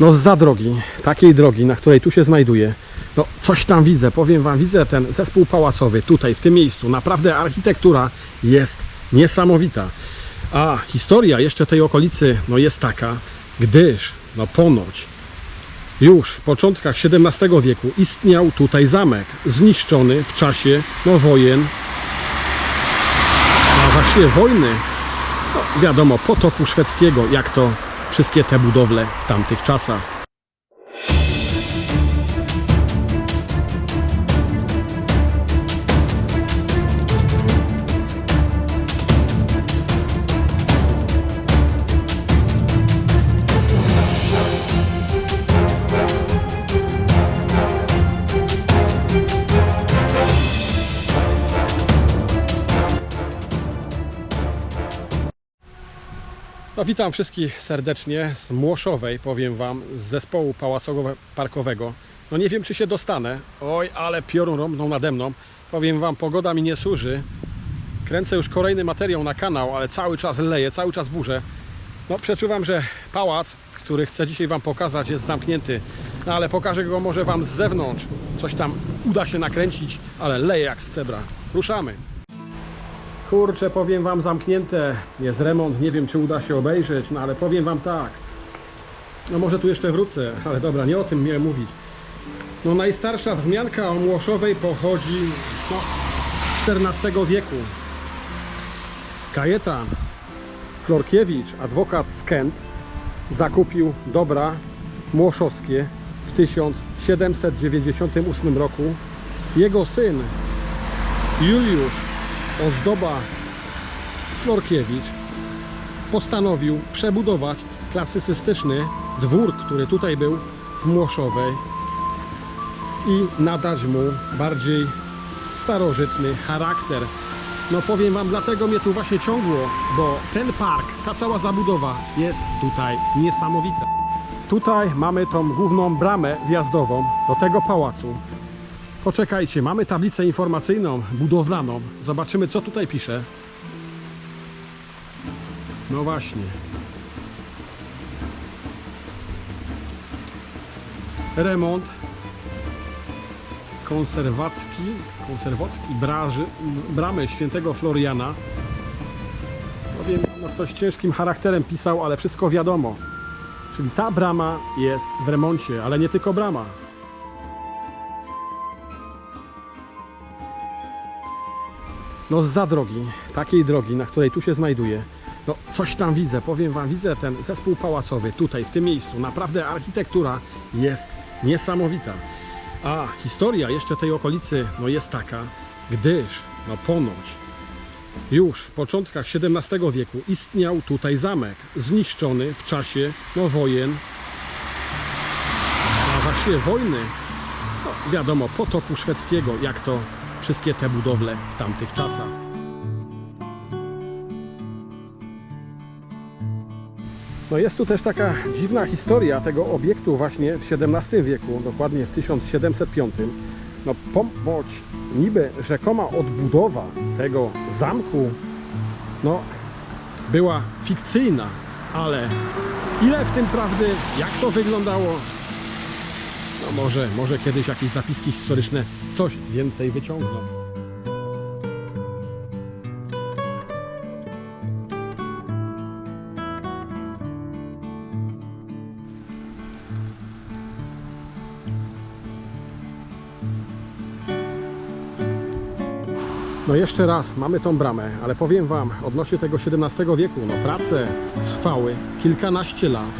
No za drogi, takiej drogi, na której tu się znajduję. No coś tam widzę, powiem Wam, widzę ten zespół pałacowy tutaj, w tym miejscu. Naprawdę architektura jest niesamowita. A historia jeszcze tej okolicy no jest taka, gdyż no ponoć już w początkach XVII wieku istniał tutaj zamek, zniszczony w czasie no, wojen, a właściwie wojny, no, wiadomo, potopu szwedzkiego, jak to wszystkie te budowle w tamtych czasach. No, witam wszystkich serdecznie z Młoszowej, powiem Wam, z zespołu pałacowo-parkowego. No nie wiem, czy się dostanę. Oj, ale piorun rąbną nade mną. Powiem Wam, pogoda mi nie służy. Kręcę już kolejny materiał na kanał, ale cały czas leje, cały czas burzę. No przeczuwam, że pałac, który chcę dzisiaj Wam pokazać, jest zamknięty. No ale pokażę go może Wam z zewnątrz. Coś tam uda się nakręcić, ale leje jak z cebra. Ruszamy. Kurczę, powiem Wam, zamknięte jest remont, nie wiem czy uda się obejrzeć, no ale powiem Wam tak. No może tu jeszcze wrócę, ale dobra, nie o tym miałem mówić. No najstarsza wzmianka o Młoszowej pochodzi no, z XIV wieku. Kajetan Florkiewicz, adwokat z Kent, zakupił dobra młoszowskie w 1798 roku. Jego syn Juliusz Ozdoba Florkiewicz postanowił przebudować klasycystyczny dwór, który tutaj był w Młoszowej i nadać mu bardziej starożytny charakter. No powiem Wam, dlatego mnie tu właśnie ciągło, bo ten park, ta cała zabudowa jest tutaj niesamowita. Tutaj mamy tą główną bramę wjazdową do tego pałacu. Poczekajcie, mamy tablicę informacyjną, budowlaną. Zobaczymy, co tutaj pisze. No właśnie. Remont konserwacki, konserwacki braży, bramy świętego Floriana. Powiem, no ktoś ciężkim charakterem pisał, ale wszystko wiadomo. Czyli ta brama jest w remoncie, ale nie tylko brama. No za drogi, takiej drogi, na której tu się znajduję, no coś tam widzę, powiem Wam, widzę ten zespół pałacowy tutaj, w tym miejscu. Naprawdę architektura jest niesamowita. A historia jeszcze tej okolicy no jest taka, gdyż no ponoć już w początkach XVII wieku istniał tutaj zamek, zniszczony w czasie no, wojen, a właściwie wojny, no, wiadomo, potopu szwedzkiego, jak to wszystkie te budowle w tamtych czasach. No jest tu też taka dziwna historia tego obiektu właśnie w XVII wieku, dokładnie w 1705. No ponoć niby rzekoma odbudowa tego zamku no była fikcyjna, ale ile w tym prawdy, jak to wyglądało, no może, może kiedyś jakieś zapiski historyczne coś więcej wyciągną. No jeszcze raz, mamy tą bramę, ale powiem Wam, odnośnie tego XVII wieku, no prace trwały kilkanaście lat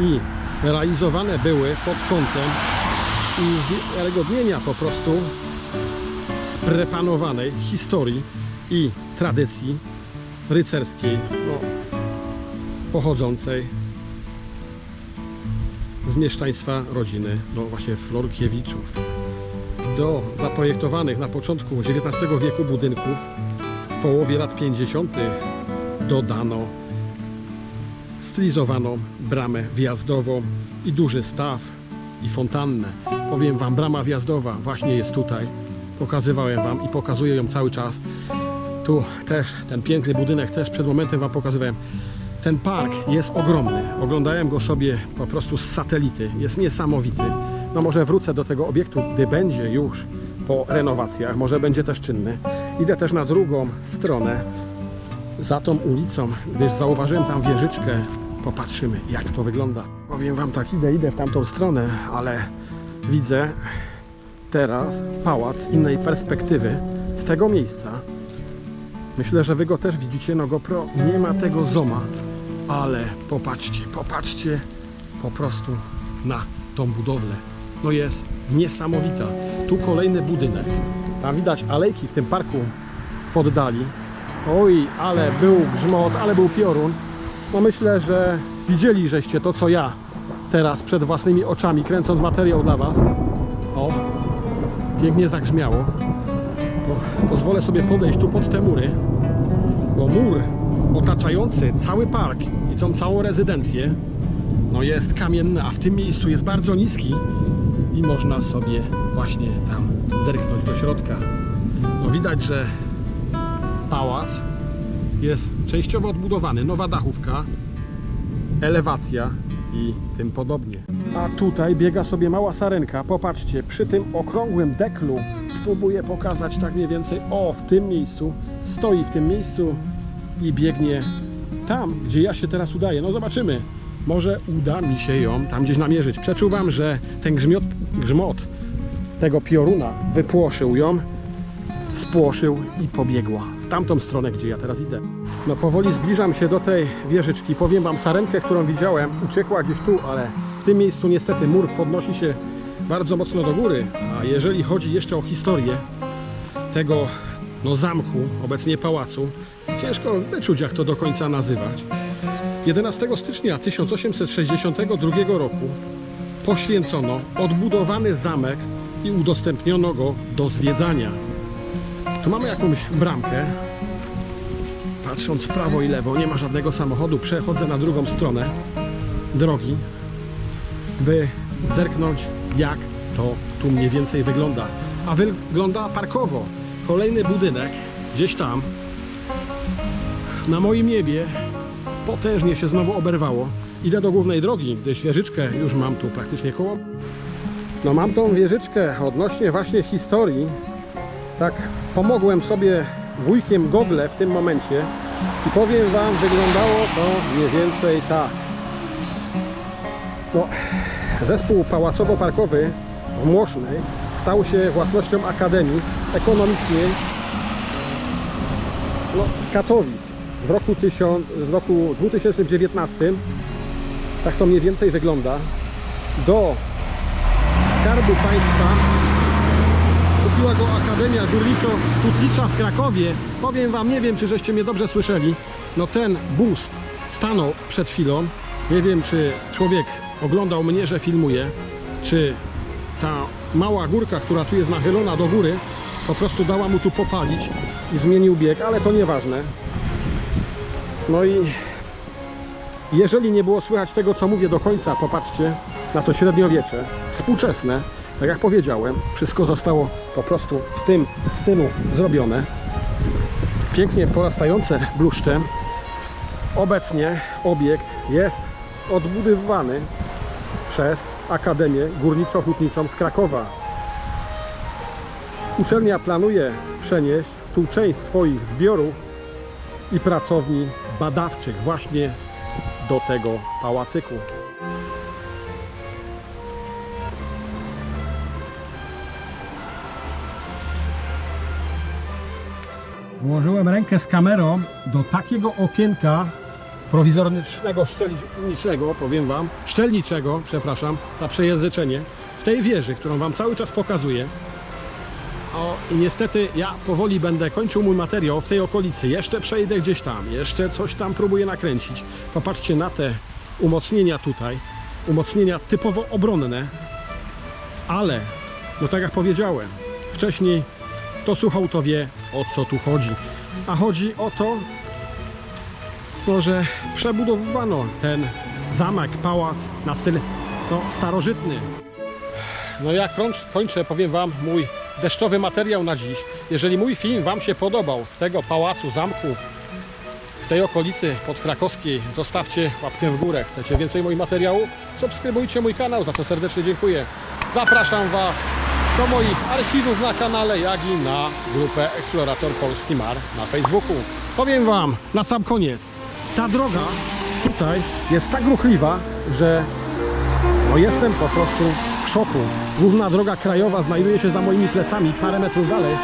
i realizowane były pod kątem uwiarygodnienia po prostu sprepanowanej historii i tradycji rycerskiej no, pochodzącej z mieszczaństwa rodziny, no właśnie Florkiewiczów. Do zaprojektowanych na początku XIX wieku budynków w połowie lat 50. dodano stylizowaną bramę wjazdową i duży staw i fontannę. Powiem Wam, brama wjazdowa właśnie jest tutaj. Pokazywałem Wam i pokazuję ją cały czas. Tu też ten piękny budynek też przed momentem Wam pokazywałem. Ten park jest ogromny. Oglądałem go sobie po prostu z satelity. Jest niesamowity. No może wrócę do tego obiektu, gdy będzie już po renowacjach. Może będzie też czynny. Idę też na drugą stronę, za tą ulicą, gdyż zauważyłem tam wieżyczkę. Popatrzymy, jak to wygląda. Powiem Wam tak, idę, idę w tamtą stronę, ale widzę teraz pałac innej perspektywy, z tego miejsca. Myślę, że Wy go też widzicie, no GoPro nie ma tego zoma, ale popatrzcie, popatrzcie po prostu na tą budowlę. No jest niesamowita. Tu kolejny budynek. Tam widać alejki w tym parku w oddali. Oj, ale był grzmot, ale był piorun. No myślę, że widzieli żeście to, co ja teraz przed własnymi oczami, kręcąc materiał dla Was. O, pięknie zagrzmiało. Po, pozwolę sobie podejść tu pod te mury, bo mur otaczający cały park i tą całą rezydencję no jest kamienny, a w tym miejscu jest bardzo niski i można sobie właśnie tam zerknąć do środka. No widać, że pałac jest częściowo odbudowany, nowa dachówka, elewacja i tym podobnie. A tutaj biega sobie mała sarenka. Popatrzcie, przy tym okrągłym deklu spróbuję pokazać tak mniej więcej. O, w tym miejscu stoi w tym miejscu i biegnie tam, gdzie ja się teraz udaję. No zobaczymy. Może uda mi się ją tam gdzieś namierzyć. Przeczuwam, że ten grzmiot, grzmot tego pioruna wypłoszył ją, spłoszył i pobiegła w tamtą stronę, gdzie ja teraz idę. No powoli zbliżam się do tej wieżyczki. Powiem Wam, sarenkę, którą widziałem, uciekła gdzieś tu, ale w tym miejscu niestety mur podnosi się bardzo mocno do góry. A jeżeli chodzi jeszcze o historię tego no, zamku, obecnie pałacu, ciężko wyczuć, jak to do końca nazywać. 11 stycznia 1862 roku poświęcono odbudowany zamek i udostępniono go do zwiedzania. Tu mamy jakąś bramkę. Patrząc w prawo i lewo, nie ma żadnego samochodu. Przechodzę na drugą stronę drogi, by zerknąć, jak to tu mniej więcej wygląda. A wygląda parkowo. Kolejny budynek, gdzieś tam, na moim niebie, potężnie się znowu oberwało. Idę do głównej drogi, gdyż wieżyczkę już mam tu praktycznie koło. No mam tą wieżyczkę odnośnie właśnie historii. Tak pomogłem sobie wujkiem Google w tym momencie i powiem Wam, wyglądało to mniej więcej tak. No, zespół pałacowo-parkowy w Młosznej stał się własnością Akademii Ekonomicznej no, z Katowic w roku, 1000, w roku 2019. Tak to mniej więcej wygląda. Do Skarbu Państwa kupiła go Akademia Górniczo-Hutnicza w Krakowie. Powiem Wam, nie wiem czy żeście mnie dobrze słyszeli, no ten bus stanął przed chwilą. Nie wiem czy człowiek oglądał mnie, że filmuję, czy ta mała górka, która tu jest nachylona do góry, po prostu dała mu tu popalić i zmienił bieg, ale to nieważne. No i jeżeli nie było słychać tego, co mówię do końca, popatrzcie na to średniowiecze, współczesne, tak jak powiedziałem, wszystko zostało po prostu w tym stylu zrobione. Pięknie porastające bluszczem. Obecnie obiekt jest odbudowywany przez Akademię Górniczo-Hutniczą z Krakowa. Uczelnia planuje przenieść tu część swoich zbiorów i pracowni badawczych właśnie do tego pałacyku. Włożyłem rękę z kamerą do takiego okienka prowizorycznego, szczelniczego, powiem Wam, szczelniczego, przepraszam za przejęzyczenie, w tej wieży, którą Wam cały czas pokazuję. O, i niestety ja powoli będę kończył mój materiał w tej okolicy. Jeszcze przejdę gdzieś tam, jeszcze coś tam próbuję nakręcić. Popatrzcie na te umocnienia tutaj. Umocnienia typowo obronne, ale, no tak jak powiedziałem wcześniej, to słuchał, to wie o co tu chodzi. A chodzi o to, że przebudowano ten zamek, pałac na styl no, starożytny. No ja kończ- kończę, powiem Wam, mój deszczowy materiał na dziś. Jeżeli mój film Wam się podobał z tego pałacu, zamku, w tej okolicy podkrakowskiej, zostawcie łapkę w górę. Chcecie więcej moich materiałów? Subskrybujcie mój kanał, za co serdecznie dziękuję. Zapraszam Was do moich archiwów na kanale, jak i na grupę Eksplorator Polski Mar na Facebooku. Powiem Wam na sam koniec, ta droga tutaj jest tak ruchliwa, że no jestem po prostu w szoku. Główna droga krajowa znajduje się za moimi plecami parę metrów dalej,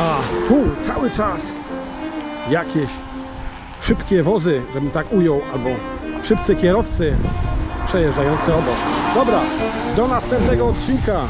a tu cały czas jakieś szybkie wozy, żebym tak ujął, albo szybcy kierowcy przejeżdżający obok. Dobra, do następnego odcinka.